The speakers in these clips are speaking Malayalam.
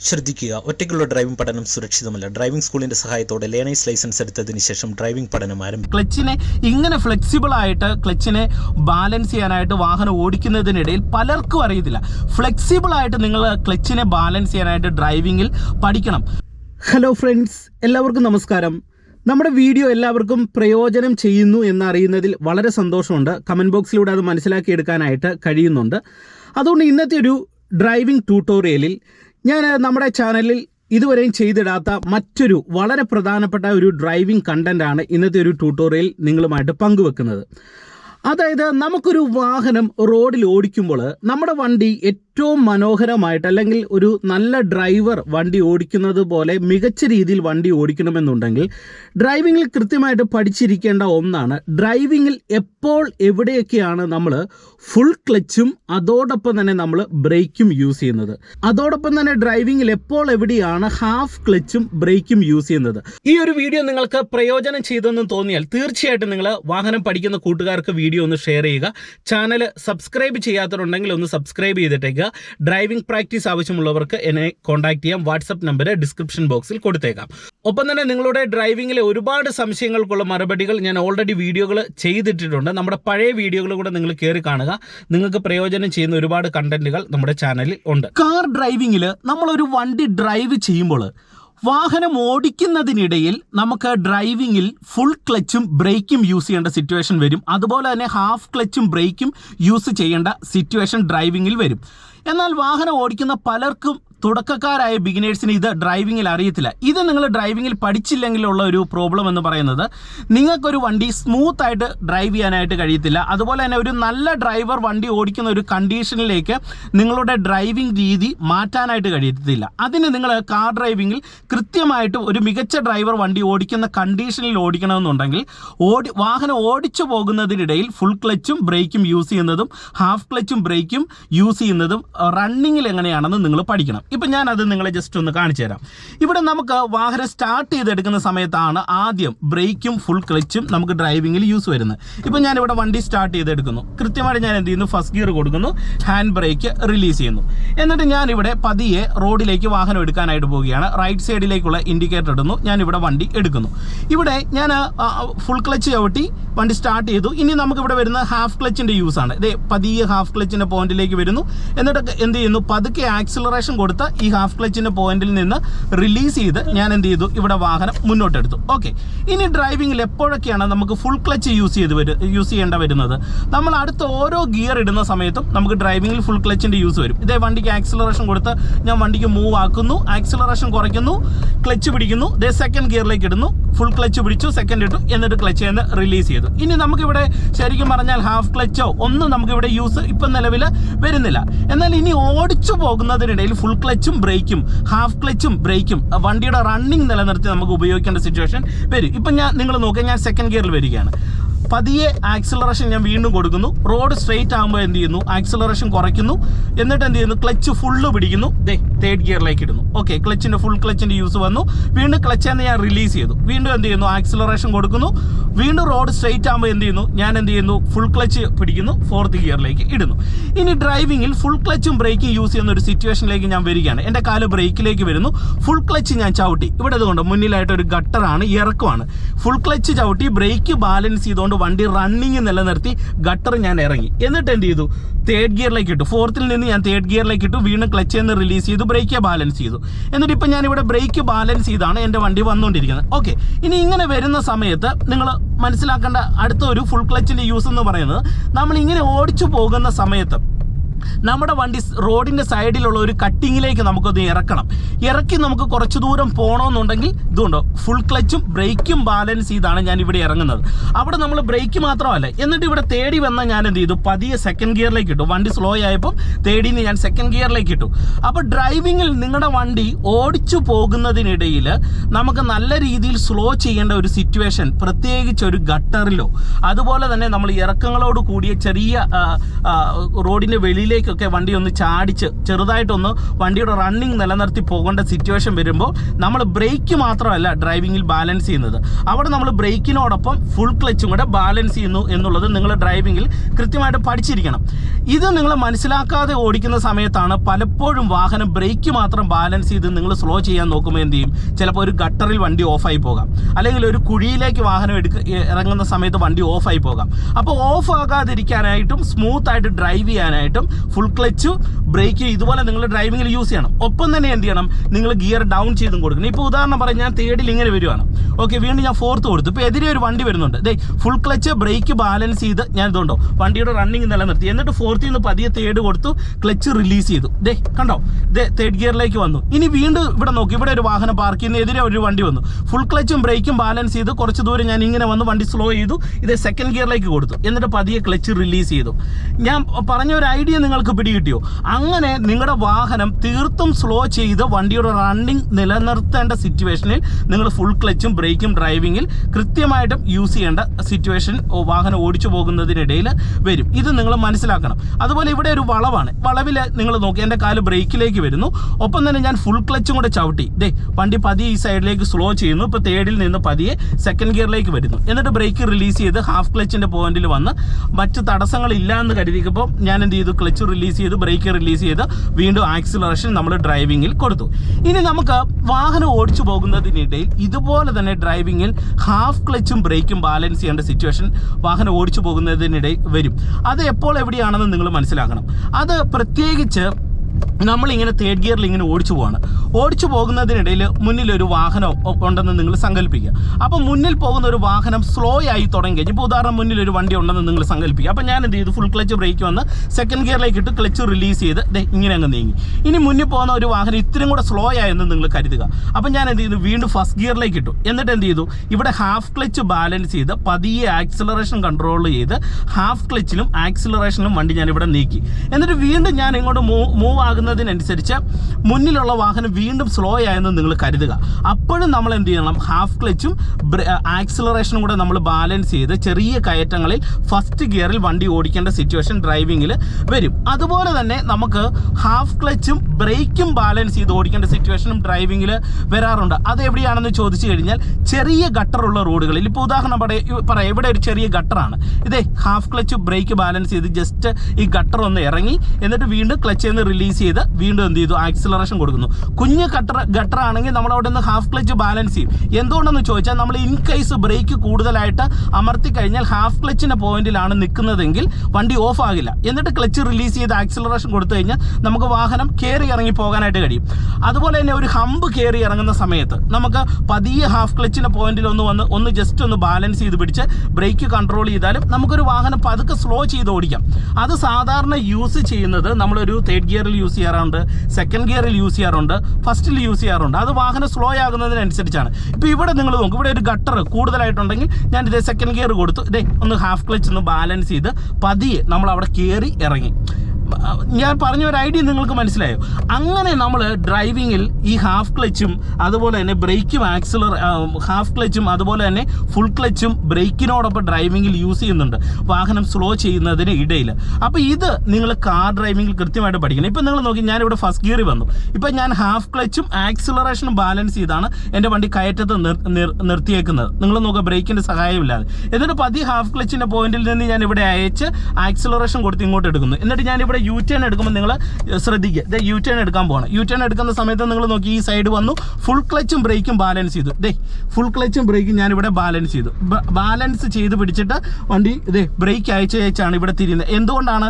ശ്രദ്ധിക്കുക ഒറ്റയ്ക്കുള്ള ഡ്രൈവിംഗ് പഠനം സുരക്ഷിതമല്ല. ഡ്രൈവിംഗ് സ്കൂളിന്റെ സഹായത്തോടെ ലേണേഴ്സ് ലൈസൻസ് എടുത്തതിന് ശേഷം ഡ്രൈവിംഗ് പഠനം ആരംഭിക്കും. ക്ലച്ചിനെ ഇങ്ങനെ ഫ്ലെക്സിബിൾ ആയിട്ട് ക്ലച്ചിനെ ബാലൻസ് ചെയ്യാനായിട്ട് വാഹനം ഓടിക്കുന്നതിനിടയിൽ പലർക്കും അറിയത്തില്ല. ഫ്ലെക്സിബിൾ ആയിട്ട് നിങ്ങൾ ക്ലച്ചിനെ ബാലൻസ് ചെയ്യാനായിട്ട് ഡ്രൈവിംഗിൽ പഠിക്കണം. ഹലോ ഫ്രണ്ട്സ് എല്ലാവർക്കും നമസ്കാരം. നമ്മുടെ വീഡിയോ എല്ലാവർക്കും പ്രയോജനം ചെയ്യുന്നു എന്നറിയുന്നതിൽ വളരെ സന്തോഷമുണ്ട്. കമന്റ് ബോക്സിലൂടെ അത് മനസ്സിലാക്കിയെടുക്കാനായിട്ട് കഴിയുന്നുണ്ട്. അതുകൊണ്ട് ഇന്നത്തെ ഒരു ഡ്രൈവിംഗ് ട്യൂട്ടോറിയലിൽ ഞാൻ നമ്മുടെ ചാനലിൽ ഇതുവരെയും ചെയ്തിടാത്ത മറ്റൊരു വളരെ പ്രധാനപ്പെട്ട ഒരു ഡ്രൈവിംഗ് കണ്ടന്റാണ് ഇന്നത്തെ ഒരു ട്യൂട്ടോറിയൽ നിങ്ങളുമായിട്ട് പങ്കുവെക്കുന്നത്. അതായത് നമുക്കൊരു വാഹനം റോഡിൽ ഓടിക്കുമ്പോൾ നമ്മുടെ വണ്ടി ഏറ്റവും മനോഹരമായിട്ട് അല്ലെങ്കിൽ ഒരു നല്ല ഡ്രൈവർ വണ്ടി ഓടിക്കുന്നത് പോലെ മികച്ച രീതിയിൽ വണ്ടി ഓടിക്കണമെന്നുണ്ടെങ്കിൽ ഡ്രൈവിങ്ങിൽ കൃത്യമായിട്ട് പഠിച്ചിരിക്കേണ്ട ഒന്നാണ് ഡ്രൈവിങ്ങിൽ എപ്പോൾ എവിടെയൊക്കെയാണ് നമ്മൾ ഫുൾ ക്ലച്ചും അതോടൊപ്പം തന്നെ നമ്മൾ ബ്രേക്കും യൂസ് ചെയ്യുന്നത്. അതോടൊപ്പം തന്നെ ഡ്രൈവിംഗിൽ എപ്പോൾ എവിടെയാണ് ഹാഫ് ക്ലച്ചും ബ്രേക്കും യൂസ് ചെയ്യുന്നത്. ഈ ഒരു വീഡിയോ നിങ്ങൾക്ക് പ്രയോജനം ചെയ്തെന്ന് തോന്നിയാൽ തീർച്ചയായിട്ടും നിങ്ങൾ വാഹനം പഠിക്കുന്ന കൂട്ടുകാർക്ക് വീഡിയോ ഒന്ന് ഷെയർ ചെയ്യുക. ചാനൽ സബ്സ്ക്രൈബ് ചെയ്യാത്തവരുണ്ടെങ്കിൽ ഒന്ന് സബ്സ്ക്രൈബ് ചെയ്തിട്ടേക്കുക ഡ്രൈവിംഗ് പ്രാക്ടീസ് ആവശ്യമുള്ളവർക്ക് എന്നെ കോൺടാക്ട് ചെയ്യാം. വാട്സപ്പ് നമ്പർ ഡിസ്ക്രിപ്ഷൻ ബോക്സിൽ കൊടുത്തേക്കാം. ഒപ്പം തന്നെ നിങ്ങളുടെ ഡ്രൈവിങ്ങിലെ ഒരുപാട് സംശയങ്ങൾക്കുള്ള മറുപടികൾ ഞാൻ ഓൾറെഡി വീഡിയോകൾ ചെയ്തിട്ടിട്ടുണ്ട്. നമ്മുടെ പഴയ വീഡിയോകൾ കൂടെ നിങ്ങൾ കയറി കാണുക. നിങ്ങൾക്ക് പ്രയോജനം ചെയ്യുന്ന ഒരുപാട് കണ്ടന്റുകൾ നമ്മുടെ ചാനലിൽ ഉണ്ട്. കാർ ഡ്രൈവിങ്ങിൽ നമ്മളൊരു വണ്ടി ഡ്രൈവ് ചെയ്യുമ്പോൾ വാഹനം ഓടിക്കുന്നതിനിടയിൽ നമുക്ക് ഡ്രൈവിങ്ങിൽ ഫുൾ ക്ലച്ചും ബ്രേക്കും യൂസ് ചെയ്യേണ്ട സിറ്റുവേഷൻ വരും. അതുപോലെ തന്നെ ഹാഫ് ക്ലച്ചും ബ്രേക്കും യൂസ് ചെയ്യേണ്ട സിറ്റുവേഷൻ ഡ്രൈവിങ്ങിൽ വരും. എന്നാൽ വാഹനം ഓടിക്കുന്ന പലർക്കും തുടക്കക്കാരായ ബിഗിനേഴ്സിന് ഇത് ഡ്രൈവിങ്ങിൽ അറിയത്തില്ല. ഇത് നിങ്ങൾ ഡ്രൈവിങ്ങിൽ പഠിച്ചില്ലെങ്കിലുള്ള ഒരു പ്രോബ്ലം എന്ന് പറയുന്നത് നിങ്ങൾക്കൊരു വണ്ടി സ്മൂത്ത് ആയിട്ട് ഡ്രൈവ് ചെയ്യാനായിട്ട് കഴിയത്തില്ല. അതുപോലെ തന്നെ ഒരു നല്ല ഡ്രൈവർ വണ്ടി ഓടിക്കുന്ന ഒരു കണ്ടീഷനിലേക്ക് നിങ്ങളുടെ ഡ്രൈവിംഗ് രീതി മാറ്റാനായിട്ട് കഴിയത്തില്ല. അതിന് നിങ്ങൾ കാർ ഡ്രൈവിങ്ങിൽ കൃത്യമായിട്ട് ഒരു മികച്ച ഡ്രൈവർ വണ്ടി ഓടിക്കുന്ന കണ്ടീഷനിൽ ഓടിക്കണമെന്നുണ്ടെങ്കിൽ ഓടി വാഹനം ഓടിച്ചു പോകുന്നതിനിടയിൽ ഫുൾ ക്ലച്ചും ബ്രേക്കും യൂസ് ചെയ്യുന്നതും ഹാഫ് ക്ലച്ചും ബ്രേക്കും യൂസ് ചെയ്യുന്നതും റണ്ണിങ്ങിൽ എങ്ങനെയാണെന്ന് നിങ്ങൾ പഠിക്കണം. ഇപ്പം ഞാനത് നിങ്ങളെ ജസ്റ്റ് ഒന്ന് കാണിച്ചു തരാം. ഇവിടെ നമുക്ക് വാഹനം സ്റ്റാർട്ട് ചെയ്തെടുക്കുന്ന സമയത്താണ് ആദ്യം ബ്രേക്കും ഫുൾ ക്ലച്ചും നമുക്ക് ഡ്രൈവിങ്ങിൽ യൂസ് വരുന്നത്. ഇപ്പം ഇവിടെ വണ്ടി സ്റ്റാർട്ട് ചെയ്തെടുക്കുന്നു. കൃത്യമായിട്ട് ഞാൻ എന്ത് ചെയ്യുന്നു? ഫസ്റ്റ് ഗിയർ കൊടുക്കുന്നു. ഹാൻഡ് ബ്രേക്ക് റിലീസ് ചെയ്യുന്നു. എന്നിട്ട് ഞാനിവിടെ പതിയെ റോഡിലേക്ക് വാഹനം എടുക്കാനായിട്ട് പോവുകയാണ്. റൈറ്റ് സൈഡിലേക്കുള്ള ഇൻഡിക്കേറ്റർ ഇടുന്നു. ഞാനിവിടെ വണ്ടി എടുക്കുന്നു. ഇവിടെ ഞാൻ ഫുൾ ക്ലച്ച് ചവിട്ടി വണ്ടി സ്റ്റാർട്ട് ചെയ്തു. ഇനി നമുക്ക് ഇവിടെ വരുന്ന ഹാഫ് ക്ലച്ചിന്റെ യൂസാണ് ഇതേ പതിയെ ഹാഫ് ക്ലച്ചിന്റെ പോയിന്റിലേക്ക് വരുന്നു. എന്നിട്ട് എന്ത് ചെയ്യുന്നു? പതുക്കെ ആക്സിലറേഷൻ കൊടുത്ത് ഈ ഹാഫ് ക്ലച്ചിന്റെ പോയിന്റിൽ നിന്ന് റിലീസ് ചെയ്ത് ഞാൻ എന്ത് ചെയ്തു? ഇവിടെ വാഹനം മുന്നോട്ടെടുത്തു. ഓക്കെ ഇനി ഡ്രൈവിങ്ങിൽ എപ്പോഴൊക്കെയാണ് നമുക്ക് ഫുൾ ക്ലച്ച് യൂസ് ചെയ്ത് വരും യൂസ് ചെയ്യേണ്ട വരുന്നത്? നമ്മൾ അടുത്ത ഓരോ ഗിയർ ഇടുന്ന സമയത്തും നമുക്ക് ഡ്രൈവിങ്ങിൽ ഫുൾ ക്ലച്ചിന്റെ യൂസ് വരും. ഇതേ വണ്ടിക്ക് ആക്സിലറേഷൻ കൊടുത്ത് ഞാൻ വണ്ടിക്ക് മൂവ് ആക്കുന്നു. ആക്സിലറേഷൻ കുറയ്ക്കുന്നു. ക്ലച്ച് പിടിക്കുന്നു. ഇതേ സെക്കൻഡ് ഗിയറിലേക്ക് ഇടുന്നു. ഫുൾ ക്ലച്ച് പിടിച്ചു. സെക്കൻഡ് ഇട്ടു. എന്നിട്ട് ക്ലച്ച് നിന്ന് റിലീസ് ചെയ്തു. ഇനി നമുക്കിവിടെ ശരിക്കും പറഞ്ഞാൽ ഹാഫ് ക്ലച്ചോ ഒന്നും നമുക്കിവിടെ യൂസ് ഇപ്പം നിലവിൽ വരുന്നില്ല. എന്നാൽ ഇനി ഓടിച്ചു പോകുന്നതിനിടയിൽ ഫുൾ ക്ലച്ചും ബ്രേക്കും ഹാഫ് ക്ലച്ചും ബ്രേക്കും വണ്ടിയുടെ റണ്ണിങ് നിലനിർത്തി നമുക്ക് ഉപയോഗിക്കേണ്ട സിറ്റുവേഷൻ വരും. ഇപ്പം ഞാൻ നിങ്ങൾ നോക്കുക ഞാൻ സെക്കൻഡ് ഗിയറിൽ വരികയാണ്. പതിയെ ആക്സിലറേഷൻ ഞാൻ വീണ്ടും കൊടുക്കുന്നു. റോഡ് സ്ട്രെയിറ്റ് ആകുമ്പോൾ എന്ത് ചെയ്യുന്നു? ആക്സിലറേഷൻ കുറയ്ക്കുന്നു. എന്നിട്ട് എന്ത് ചെയ്യുന്നു? ക്ലച്ച് ഫുള്ള് പിടിക്കുന്നു. ദേ തേർഡ് ഗിയറിലേക്ക് ഇടുന്നു. ഓക്കെ ക്ലച്ചിന്റെ ഫുൾ ക്ലച്ചിന്റെ യൂസ് വന്നു. വീണ്ടും ക്ലച്ച് എന്ന് ഞാൻ റിലീസ് ചെയ്തു. വീണ്ടും എന്ത് ചെയ്യുന്നു? ആക്സിലറേഷൻ കൊടുക്കുന്നു. വീണ്ടും റോഡ് സ്ട്രെയിറ്റ് ആകുമ്പോൾ എന്ത് ചെയ്യുന്നു? ഞാൻ എന്ത് ചെയ്യുന്നു? ഫുൾ ക്ലച്ച് പിടിക്കുന്നു ഫോർത്ത് ഗിയറിലേക്ക് ഇടുന്നു. ഇനി ഡ്രൈവിംഗിൽ ഫുൾ ക്ലച്ചും ബ്രേക്കും യൂസ് ചെയ്യുന്ന ഒരു സിറ്റുവേഷനിലേക്ക് ഞാൻ വരികയാണ്. എന്റെ കാൽ ബ്രേക്കിലേക്ക് വരുന്നു. ഫുൾ ക്ലച്ച് ഞാൻ ചവിട്ടി. ഇവിടെ അതുകൊണ്ട് മുന്നിലായിട്ട് ഒരു ഗട്ടറാണ് ഇറക്കമാണ്. ഫുൾ ക്ലച്ച് ചവിട്ടി ബ്രേക്ക് ബാലൻസ് ചെയ്തുകൊണ്ട് വണ്ടി റണ്ണിങ് നിലനിർത്തി ഗട്ടർ ഞാൻ ഇറങ്ങി. എന്നിട്ട് എന്ത് ചെയ്തു? തേർഡ് ഗിയറിലേക്ക് ഇട്ടു. ഫോർത്തിൽ നിന്ന് ഞാൻ തേർഡ് ഗിയറിലേക്ക് ഇട്ടു. വീണ്ടും ക്ലച്ച് എന്ന് റിലീസ് ചെയ്തു ബ്രേക്ക് ബാലൻസ് ചെയ്തു. എന്നിട്ട് ഇപ്പം ഞാൻ ഇവിടെ ബ്രേക്ക് ബാലൻസ് ചെയ്താണ് എന്റെ വണ്ടി വന്നുകൊണ്ടിരിക്കുന്നത്. ഓക്കെ ഇനി ഇങ്ങനെ വരുന്ന സമയത്ത് നിങ്ങൾ മനസ്സിലാക്കേണ്ട അടുത്ത ഒരു ഫുൾ ക്ലച്ചിന്റെ യൂസ് എന്ന് പറയുന്നത് നമ്മൾ ഇങ്ങനെ ഓടിച്ചു പോകുന്ന സമയത്ത് നമ്മുടെ വണ്ടി റോഡിന്റെ സൈഡിലുള്ള ഒരു കട്ടിങ്ങിലേക്ക് നമുക്കത് ഇറക്കണം. ഇറക്കി നമുക്ക് കുറച്ച് ദൂരം പോകണമെന്നുണ്ടെങ്കിൽ ഇതുണ്ടോ? ഫുൾ ക്ലച്ചും ബ്രേക്കും ബാലൻസ് ചെയ്താണ് ഞാൻ ഇവിടെ ഇറങ്ങുന്നത്. അവിടെ നമ്മൾ ബ്രേക്ക് മാത്രമല്ല എന്നിട്ട് ഇവിടെ തേടി വന്ന ഞാൻ എന്ത് ചെയ്തു? പതിയെ സെക്കൻഡ് ഗിയറിലേക്ക് ഇട്ടു. വണ്ടി സ്ലോ ആയപ്പം തേടിന്ന് ഞാൻ സെക്കൻഡ് ഗിയറിലേക്ക് ഇട്ടു. അപ്പോൾ ഡ്രൈവിങ്ങിൽ നിങ്ങളുടെ വണ്ടി ഓടിച്ചു പോകുന്നതിനിടയിൽ നമുക്ക് നല്ല രീതിയിൽ സ്ലോ ചെയ്യേണ്ട ഒരു സിറ്റുവേഷൻ പ്രത്യേകിച്ച് ഒരു ഗട്ടറിലോ അതുപോലെ തന്നെ നമ്മൾ ഇറക്കങ്ങളോട് കൂടിയ ചെറിയ റോഡിന്റെ വെളിയിലേക്ക് കുഴിയിലേക്കൊക്കെ വണ്ടി ഒന്ന് ചാടിച്ച് ചെറുതായിട്ടൊന്ന് വണ്ടിയുടെ റണ്ണിങ് നിലനിർത്തി പോകേണ്ട സിറ്റുവേഷൻ വരുമ്പോൾ നമ്മൾ ബ്രേക്ക് മാത്രമല്ല ഡ്രൈവിങ്ങിൽ ബാലൻസ് ചെയ്യുന്നത്. അവിടെ നമ്മൾ ബ്രേക്കിനോടൊപ്പം ഫുൾ ക്ലച്ചും കൂടെ ബാലൻസ് ചെയ്യുന്നു എന്നുള്ളത് നിങ്ങൾ ഡ്രൈവിങ്ങിൽ കൃത്യമായിട്ട് പഠിച്ചിരിക്കണം. ഇത് നിങ്ങൾ മനസ്സിലാക്കാതെ ഓടിക്കുന്ന സമയത്താണ് പലപ്പോഴും വാഹനം ബ്രേക്ക് മാത്രം ബാലൻസ് ചെയ്ത് നിങ്ങൾ സ്ലോ ചെയ്യാൻ നോക്കുമ്പോൾ എന്ത് ചെയ്യും? ചിലപ്പോൾ ഒരു ഗട്ടറിൽ വണ്ടി ഓഫായി പോകാം. അല്ലെങ്കിൽ ഒരു കുഴിയിലേക്ക് വാഹനം എടുക്ക ഇറങ്ങുന്ന സമയത്ത് വണ്ടി ഓഫായി പോകാം. അപ്പോൾ ഓഫ് ആകാതിരിക്കാനായിട്ടും സ്മൂത്ത് ആയിട്ട് ഡ്രൈവ് ചെയ്യാനായിട്ടും ഫുൾ ക്ലച്ച് ബ്രേക്ക് ഇതുപോലെ നിങ്ങൾ ഡ്രൈവിങ്ങിൽ യൂസ് ചെയ്യണം. ഒപ്പം തന്നെ എന്ത് ചെയ്യണം? നിങ്ങൾ ഗിയർ ഡൗൺ ചെയ്തും കൊടുക്കണം. ഇപ്പോൾ ഉദാഹരണം പറയാം ഞാൻ തേർഡിൽ ഇങ്ങനെ വരുവാണ്. ഓക്കെ വീണ്ടും ഞാൻ ഫോർത്ത് കൊടുത്തു. ഇപ്പോൾ എതിരെ ഒരു വണ്ടി വരുന്നുണ്ട്. ദേ ഫുൾ ക്ലച്ച് ബ്രേക്ക് ബാലൻസ് ചെയ്ത് ഞാൻ ഇതുണ്ടോ? വണ്ടിയുടെ റണ്ണിങ് നിലനിർത്തി. എന്നിട്ട് ഫോർത്തിൽ നിന്ന് പതിയെ തേർഡ് കൊടുത്തു ക്ലച്ച് റിലീസ് ചെയ്തു. ദേ കണ്ടോ? ദേ തേർഡ് ഗിയറിലേക്ക് വന്നു. ഇനി വീണ്ടും ഇവിടെ നോക്കി. ഇവിടെ ഒരു വാഹനം പാർക്ക് എതിരെ ഒരു വണ്ടി വന്നു. ഫുൾ ക്ലച്ചും ബ്രേക്കും ബാലൻസ് ചെയ്ത് കുറച്ച് ദൂരം ഞാൻ ഇങ്ങനെ വന്ന്. വണ്ടി സ്ലോ ചെയ്തു. ഇത് സെക്കൻഡ് ഗിയറിലേക്ക് കൊടുത്തു. എന്നിട്ട് പതിയെ ക്ലച്ച് റിലീസ് ചെയ്തു. ഞാൻ പറഞ്ഞ ഒരു ഐഡിയ നിങ്ങൾക്ക് പിടികിട്ടിയോ? അങ്ങനെ നിങ്ങളുടെ വാഹനം തീർത്തും സ്ലോ ചെയ്ത് വണ്ടിയുടെ റണ്ണിങ് നിലനിർത്തേണ്ട സിറ്റുവേഷനിൽ നിങ്ങൾ ഫുൾ ക്ലച്ചും ബ്രേക്കും ഡ്രൈവിങ്ങിൽ കൃത്യമായിട്ടും യൂസ് ചെയ്യേണ്ട സിറ്റുവേഷൻ വാഹനം ഓടിച്ചു പോകുന്നതിനിടയിൽ വരും. ഇത് നിങ്ങൾ മനസ്സിലാക്കണം. അതുപോലെ ഇവിടെ ഒരു വളവാണ്. വളവിൽ നിങ്ങൾ നോക്കി എന്റെ കാൽ ബ്രേക്കിലേക്ക് വരുന്നു. ഒപ്പം തന്നെ ഞാൻ ഫുൾ ക്ലച്ചും കൂടെ ചവിട്ടി. ദേ വണ്ടി പതിയെ ഈ സൈഡിലേക്ക് സ്ലോ ചെയ്യുന്നു. ഇപ്പോൾ തേർഡിൽ നിന്ന് പതിയെ സെക്കൻഡ് ഗിയറിലേക്ക് വരുന്നു. എന്നിട്ട് ബ്രേക്ക് റിലീസ് ചെയ്ത് ഹാഫ് ക്ലച്ചിന്റെ പോയിന്റിൽ വന്ന് മറ്റ് തടസ്സങ്ങളില്ല എന്ന് കരുതിയപ്പോൾ ഞാൻ എന്ത് ചെയ്തു? ക്ലച്ച് റിലീസ് ചെയ്ത് ബ്രേക്ക് റിലീസ് ചെയ്ത് വീണ്ടും ആക്സിലറേഷൻ നമ്മൾ ഡ്രൈവിങ്ങിൽ കൊടുത്തു. ഇനി നമുക്ക് വാഹനം ഓടിച്ചു പോകുന്നതിനിടയിൽ ഇതുപോലെ തന്നെ ഡ്രൈവിങ്ങിൽ ഹാഫ് ക്ലച്ചും ബ്രേക്കും ബാലൻസ് ചെയ്യേണ്ട സിറ്റുവേഷൻ വാഹനം ഓടിച്ചു പോകുന്നതിനിടയിൽ വരും. അത് എപ്പോൾ എവിടെയാണെന്ന് നിങ്ങൾ മനസ്സിലാക്കണം. അത് പ്രത്യേകിച്ച് നമ്മളിങ്ങനെ തേർഡ് ഗിയറിൽ ഇങ്ങനെ ഓടിച്ചു പോവാണ്. ഓടിച്ചു പോകുന്നതിനിടയിൽ മുന്നിൽ ഒരു വാഹനം ഉണ്ടെന്ന് നിങ്ങൾ സങ്കല്പിക്കുക അപ്പോൾ മുന്നിൽ പോകുന്ന ഒരു വാഹനം സ്ലോ ആയി തുടങ്ങി ഇപ്പോൾ ഉദാഹരണം മുന്നിൽ ഒരു വണ്ടി ഉണ്ടെന്ന് നിങ്ങൾ സങ്കല്പിക്കുക അപ്പോൾ ഞാൻ എന്ത് ചെയ്തു? ഫുൾ ക്ലച്ച് ബ്രേക്ക് വന്ന് സെക്കൻഡ് ഗിയറിലേക്ക് ഇട്ട് ക്ലച്ച് റിലീസ് ചെയ്ത് ഇങ്ങനെ അങ്ങ് നീങ്ങി. ഇനി മുന്നിൽ പോകുന്ന ഒരു വാഹനം ഇത്രയും കൂടെ സ്ലോ ആയെന്ന് നിങ്ങൾ കരുതുക. അപ്പോൾ ഞാൻ എന്ത് ചെയ്തു? വീണ്ടും ഫസ്റ്റ് ഗിയറിലേക്ക് ഇട്ടു എന്നിട്ട് എന്ത് ചെയ്തു? ഇവിടെ ഹാഫ് ക്ലച്ച് ബാലൻസ് ചെയ്ത് പതിയെ ആക്സിലറേഷൻ കൺട്രോൾ ചെയ്ത് ഹാഫ് ക്ലച്ചിലും ആക്സിലറേഷനിലും വണ്ടി ഞാൻ ഇവിടെ നീക്കി. എന്നിട്ട് വീണ്ടും ഞാൻ ഇങ്ങോട്ട് മൂവ് ആകുന്നതിനനുസരിച്ച് മുന്നിലുള്ള വാഹനം വീണ്ടും സ്ലോ ആയെന്ന് നിങ്ങൾ കരുതുക. അപ്പോഴും നമ്മൾ എന്ത് ചെയ്യണം? ഹാഫ് ക്ലച്ചും ആക്സിലറേഷനും കൂടെ നമ്മൾ ബാലൻസ് ചെയ്ത് ചെറിയ കയറ്റങ്ങളിൽ ഫസ്റ്റ് ഗിയറിൽ വണ്ടി ഓടിക്കേണ്ട സിറ്റുവേഷൻ ഡ്രൈവിങ്ങിൽ വരും. അതുപോലെ തന്നെ നമുക്ക് ഹാഫ് ക്ലച്ചും ബ്രേക്കും ബാലൻസ് ചെയ്ത് ഓടിക്കേണ്ട സിറ്റുവേഷനും ഡ്രൈവിങ്ങിൽ വരാറുണ്ട്. അത് എവിടെയാണെന്ന് ചോദിച്ചു കഴിഞ്ഞാൽ ചെറിയ ഗട്ടറുള്ള റോഡുകളിൽ ഇപ്പോൾ ഉദാഹരണം പറയ- പറയാം. ഇവിടെ ഒരു ചെറിയ ഗട്ടറാണ് ഇതേ ഹാഫ് ക്ലച്ച് ബ്രേക്ക് ബാലൻസ് ചെയ്ത് ജസ്റ്റ് ഈ ഗട്ടർ ഒന്ന് ഇറങ്ങി എന്നിട്ട് വീണ്ടും ക്ലച്ച് ചെയ്ത് റിലീസ് ചെയ്ത് വീണ്ടും എന്ത് ചെയ്തു? ആക്സിലറേഷൻ കൊടുക്കുന്നു. കുഞ്ഞ് കട്ടർ ഗട്ടർ ആണെങ്കിൽ നമ്മൾ അവിടെ നിന്ന് ഹാഫ് ക്ലച്ച് ബാലൻസ് ചെയ്യും. എന്തുകൊണ്ടെന്ന് ചോദിച്ചാൽ നമ്മൾ ഇൻ കേസ് ബ്രേക്ക് കൂടുതലായിട്ട് അമർത്തി കഴിഞ്ഞാൽ ഹാഫ് ക്ലച്ചിന്റെ പോയിന്റിലാണ് നിൽക്കുന്നതെങ്കിൽ വണ്ടി ഓഫ് ആകില്ല. എന്നിട്ട് ക്ലച്ച് റിലീസ് ചെയ്ത് ആക്സിലറേഷൻ കൊടുത്തു കഴിഞ്ഞാൽ നമുക്ക് വാഹനം കയറി ഇറങ്ങി പോകാനായിട്ട് കഴിയും. അതുപോലെ തന്നെ ഒരു ഹമ്പ് കയറി ഇറങ്ങുന്ന സമയത്ത് നമുക്ക് പതിയെ ഹാഫ് ക്ലച്ചിന്റെ പോയിന്റിൽ ഒന്ന് വന്ന് ഒന്ന് ജസ്റ്റ് ഒന്ന് ബാലൻസ് ചെയ്ത് പിടിച്ച് ബ്രേക്ക് കൺട്രോൾ ചെയ്താലും നമുക്കൊരു വാഹനം പതുക്കെ സ്ലോ ചെയ്ത് ഓടിക്കാം. അത് സാധാരണ യൂസ് ചെയ്യുന്നത് നമ്മളൊരു തേർഡ് ഗിയറിൽ യൂസ് ചെയ്യാറുണ്ട് സെക്കൻഡ് ഗിയറിൽ യൂസ് ചെയ്യാറുണ്ട് ഫസ്റ്റിൽ യൂസ് ചെയ്യാറുണ്ട്. അത് വാഹനം സ്ലോ ആകുന്നതിനനുസരിച്ചാണ്. ഇപ്പോൾ ഇവിടെ നിങ്ങൾ നോക്കും ഇവിടെ ഒരു ഗട്ടർ കൂടുതലായിട്ടുണ്ടെങ്കിൽ ഞാൻ ഇതേ സെക്കൻഡ് ഗിയർ കൊടുത്തു. ഇതേ ഒന്ന് ഹാഫ് ക്ലച്ച് ഒന്ന് ബാലൻസ് ചെയ്ത് പതിയെ നമ്മൾ അവിടെ കയറി ഇറങ്ങി. ഞാൻ പറഞ്ഞ ഒരു ഐഡിയ നിങ്ങൾക്ക് മനസ്സിലായോ? അങ്ങനെ നമ്മൾ ഡ്രൈവിങ്ങിൽ ഈ ഹാഫ് ക്ലച്ചും അതുപോലെ തന്നെ ബ്രേക്കും ആക്സിലർ ഹാഫ് ക്ലച്ചും അതുപോലെ തന്നെ ഫുൾ ക്ലച്ചും ബ്രേക്കിനോടൊപ്പം ഡ്രൈവിങ്ങിൽ യൂസ് ചെയ്യുന്നുണ്ട്. വാഹനം സ്ലോ ചെയ്യുന്നതിന് ഇടയിൽ അപ്പോൾ ഇത് നിങ്ങൾ കാർ ഡ്രൈവിങ്ങിൽ കൃത്യമായിട്ട് പഠിക്കണം. ഇപ്പം നിങ്ങൾ നോക്കി ഞാനിവിടെ ഫസ്റ്റ് ഗിയറി വന്നു. ഇപ്പം ഞാൻ ഹാഫ് ക്ലച്ചും ആക്സിലറേഷനും ബാലൻസ് ചെയ്താണ് എന്റെ വണ്ടി കയറ്റത്ത് നിർ- നിർ- നിർത്തിയേക്കുന്നത്. നിങ്ങൾ നോക്കുക ബ്രേക്കിന്റെ സഹായമില്ലാതെ. എന്നിട്ട് പതി ഹാഫ് ക്ലച്ചിന്റെ പോയിന്റിൽ നിന്ന് ഞാൻ ഇവിടെ അയച്ച് ആക്സിലറേഷൻ കൊടുത്ത് ഇങ്ങോട്ട് എടുക്കുന്നു. എന്നിട്ട് ഞാൻ ഇവിടെ യു ടേൺ എടുക്കുമ്പോൾ നിങ്ങൾ ശ്രദ്ധിക്കുക ദേ യു ടേൺ എടുക്കാൻ പോകണം യു ടേൺ എടുക്കുന്ന സമയത്ത് നിങ്ങൾ നോക്കി ഈ സൈഡ് വന്നു. ഫുൾ ക്ലച്ചും ബ്രേക്കും ബാലൻസ് ചെയ്തു. ദേ ഫുൾ ക്ലച്ചും ബ്രേക്കും ഞാൻ ഇവിടെ ബാലൻസ് ചെയ്തു. ബാലൻസ് ചെയ്ത് പിടിച്ചിട്ട് വണ്ടി ഇതേ ബ്രേക്ക് അയച്ച് അയച്ചാണ് ഇവിടെ തിരിയുന്നത്. എന്തുകൊണ്ടാണ്?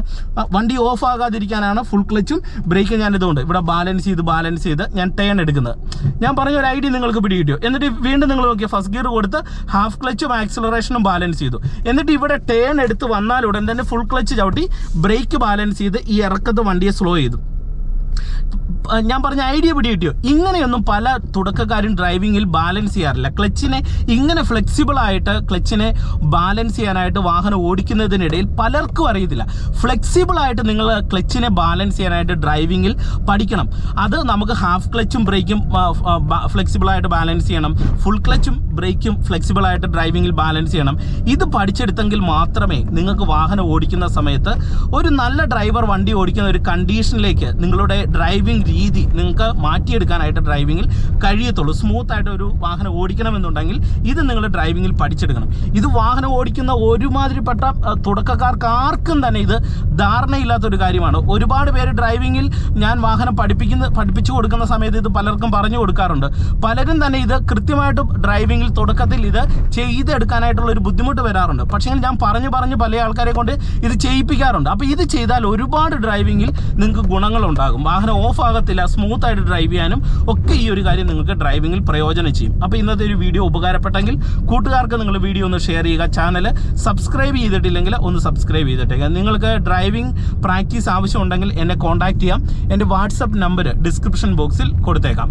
വണ്ടി ഓഫ് ആകാതിരിക്കാനാണ് ഫുൾ ക്ലച്ചും ബ്രേക്കും ഞാൻ ഇതുകൊണ്ട് ഇവിടെ ബാലൻസ് ചെയ്ത് ബാലൻസ് ചെയ്ത് ഞാൻ ടേൺ എടുക്കുന്നത്. ഞാൻ പറഞ്ഞ ഒരു ഐഡിയ നിങ്ങൾക്ക് പിടി കിട്ടിയോ എന്നിട്ട് വീണ്ടും നിങ്ങൾ നോക്കിയ ഫസ്റ്റ് ഗിയർ കൊടുത്ത് ഹാഫ് ക്ലച്ചും ആക്സിലറേഷനും ബാലൻസ് ചെയ്തു. എന്നിട്ട് ഇവിടെ ടേൺ എടുത്ത് വന്നാൽ ഉടൻ തന്നെ ഫുൾ ക്ലച്ച് ചവിട്ടി ബ്രേക്ക് ബാലൻസ് ചെയ്ത് ഈ ഇറക്കത്ത് വണ്ടിയെ സ്ലോ ചെയ്തു. ഞാൻ പറഞ്ഞ ഐഡിയ പിടി കിട്ടിയോ ഇങ്ങനെയൊന്നും പല തുടക്കക്കാരും ഡ്രൈവിങ്ങിൽ ബാലൻസ് ചെയ്യാറില്ല. ക്ലച്ചിനെ ഇങ്ങനെ ഫ്ലെക്സിബിൾ ആയിട്ട് ക്ലച്ചിനെ ബാലൻസ് ചെയ്യാനായിട്ട് വാഹനം ഓടിക്കുന്നതിനിടയിൽ പലർക്കും അറിയത്തില്ല. ഫ്ലെക്സിബിൾ ആയിട്ട് നിങ്ങൾ ക്ലച്ചിനെ ബാലൻസ് ചെയ്യാനായിട്ട് ഡ്രൈവിങ്ങിൽ പഠിക്കണം. അത് നമുക്ക് ഹാഫ് ക്ലച്ചും ബ്രേക്കും ഫ്ലെക്സിബിൾ ആയിട്ട് ബാലൻസ് ചെയ്യണം. ഫുൾ ക്ലച്ചും ബ്രേക്കും ഫ്ലെക്സിബിൾ ആയിട്ട് ഡ്രൈവിംഗിൽ ബാലൻസ് ചെയ്യണം. ഇത് പഠിച്ചെടുത്തെങ്കിൽ മാത്രമേ നിങ്ങൾക്ക് വാഹനം ഓടിക്കുന്ന സമയത്ത് ഒരു നല്ല ഡ്രൈവർ വണ്ടി ഓടിക്കുന്ന ഒരു കണ്ടീഷനിലേക്ക് നിങ്ങളുടെ ഡ്രൈവിംഗ് രീതി നിങ്ങൾക്ക് മാറ്റിയെടുക്കാനായിട്ട് ഡ്രൈവിംഗിൽ കഴിയത്തുള്ളൂ. സ്മൂത്ത് ആയിട്ട് ഒരു വാഹനം ഓടിക്കണമെന്നുണ്ടെങ്കിൽ ഇത് നിങ്ങൾ ഡ്രൈവിംഗിൽ പഠിച്ചെടുക്കണം. ഇത് വാഹനം ഓടിക്കുന്ന ഒരുമാതിരിപ്പെട്ട തുടക്കക്കാർക്ക് ആർക്കും തന്നെ ഇത് ധാരണയില്ലാത്തൊരു കാര്യമാണ്. ഒരുപാട് പേര് ഡ്രൈവിംഗിൽ ഞാൻ വാഹനം പഠിപ്പിക്കുന്ന പഠിപ്പിച്ചു കൊടുക്കുന്ന സമയത്ത് ഇത് പലർക്കും പറഞ്ഞു കൊടുക്കാറുണ്ട്. പലരും തന്നെ ഇത് കൃത്യമായിട്ട് ഡ്രൈവിങ്ങിൽ തുടക്കത്തിൽ ഇത് ചെയ്തെടുക്കാനായിട്ടുള്ള ഒരു ബുദ്ധിമുട്ട് വരാറുണ്ട്. പക്ഷേ ഞാൻ പറഞ്ഞു പറഞ്ഞ് പല ആൾക്കാരെ കൊണ്ട് ഇത് ചെയ്യിപ്പിക്കാറുണ്ട്. അപ്പോൾ ഇത് ചെയ്താൽ ഒരുപാട് ഡ്രൈവിങ്ങിൽ നിങ്ങൾക്ക് ഗുണങ്ങളുണ്ടാകും. വാഹനം ഓഫ് ആകത്തില്ല സ്മൂത്ത് ആയിട്ട് ഡ്രൈവ് ചെയ്യാനും ഒക്കെ ഈ ഒരു കാര്യം നിങ്ങൾക്ക് ഡ്രൈവിങ്ങിൽ പ്രയോജനം ചെയ്യും. അപ്പോൾ ഇന്നത്തെ ഒരു വീഡിയോ ഉപകാരപ്പെട്ടെങ്കിൽ കൂട്ടുകാർക്ക് നിങ്ങൾ വീഡിയോ ഒന്ന് ഷെയർ ചെയ്യുക. ചാനൽ സബ്സ്ക്രൈബ് ചെയ്തിട്ടില്ലെങ്കിൽ ഒന്ന് സബ്സ്ക്രൈബ് ചെയ്തിട്ടേക്കുക നിങ്ങൾക്ക് ഡ്രൈവിംഗ് പ്രാക്ടീസ് ആവശ്യമുണ്ടെങ്കിൽ എന്നെ കോൺടാക്ട് ചെയ്യാം. എന്റെ വാട്സപ്പ് നമ്പർ ഡിസ്ക്രിപ്ഷൻ ബോക്സിൽ കൊടുത്തേക്കാം.